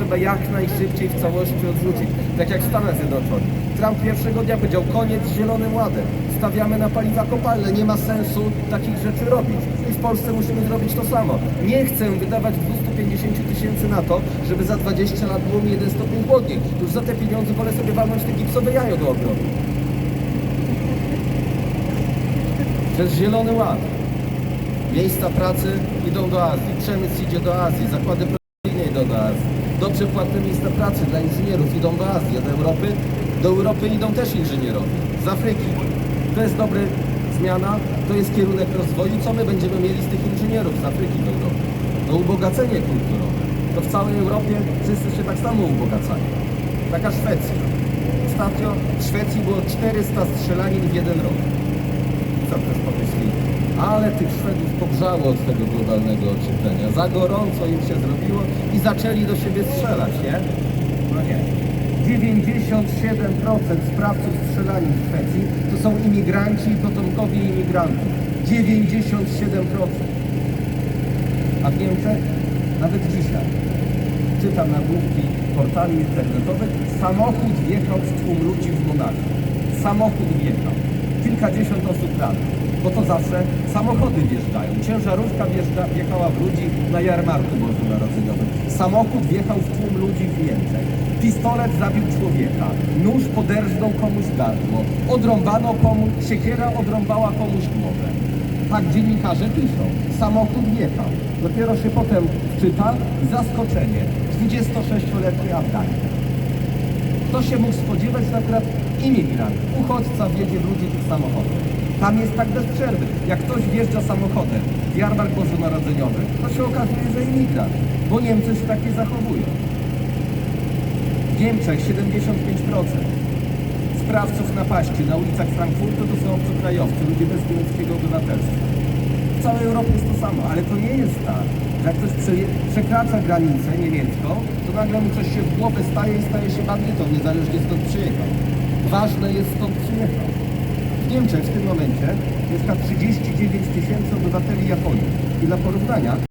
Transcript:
trzeba jak najszybciej w całości odrzucić. Tak jak w Stanach Zjednoczonych. Trump pierwszego dnia powiedział, koniec z Zielonym Ładem. Stawiamy na paliwa kopalne, nie ma sensu takich rzeczy robić. I w Polsce musimy zrobić to samo. Nie chcę wydawać 250 tysięcy na to, żeby za 20 lat było mi jeden stopień chłodniej. Już za te pieniądze wolę sobie walnąć te gipsowe jajo do ogrodu. Przez Zielony Ład. Miejsca pracy idą do Azji, przemysł idzie do Azji, zakłady produkcyjne idą do Azji. Dobrze płatne miejsca pracy dla inżynierów idą do Azji, do Europy? Do Europy idą też inżynierowie, z Afryki. To jest dobra zmiana, to jest kierunek rozwoju. Co my będziemy mieli z tych inżynierów z Afryki do Europy? No ubogacenie kulturowe. To w całej Europie wszyscy się tak samo ubogacają. Taka Szwecja. Ostatnio w Szwecji było 400 strzelanin w jeden rok. Co też pomyśleli? Ale tych Szwedów pogrzało od tego globalnego ocieplenia. Za gorąco im się zrobiło i zaczęli do siebie strzelać, nie? No nie. 97% sprawców strzelanin w Szwecji to są imigranci i potomkowie imigrantów. 97%. A w Niemczech nawet dzisiaj czytam nagłówki portali internetowych, samochód wjechał w tłum ludzi w Monachium. Samochód wjechał. Kilkadziesiąt osób rannych. Bo to zawsze samochody wjeżdżają. Ciężarówka wjeżdża, wjechała w ludzi na jarmarku bożonarodzeniowym. Samochód wjechał w tłum ludzi w Niemczech. Pistolet zabił człowieka. Nóż poderżnął komuś gardło. Odrąbano komuś, siekiera odrąbała komuś głowę. Tak dziennikarze piszą. Samochód wjechał. Dopiero się potem czyta zaskoczenie. 26-letni Afganin. Kto się mógł spodziewać, że akurat imigrant, uchodźca wjedzie w ludzi tych samochodów. Tam jest tak bez przerwy. Jak ktoś wjeżdża samochodem w jarmark bożonarodzeniowy, to się okazuje, że imigrant, bo Niemcy się takie zachowują. W Niemczech 75% sprawców napaści na ulicach Frankfurtu to są obcokrajowcy, ludzie bez niemieckiego obywatelstwa. W całej Europie jest to samo, ale to nie jest tak, że jak ktoś przekracza granicę niemiecką, to nagle mu coś się w głowę staje i staje się bandytą, niezależnie skąd przyjechał. Ważne jest skąd przyjechał. W Niemczech w tym momencie mieszka 39 tysięcy obywateli Japonii. I dla porównania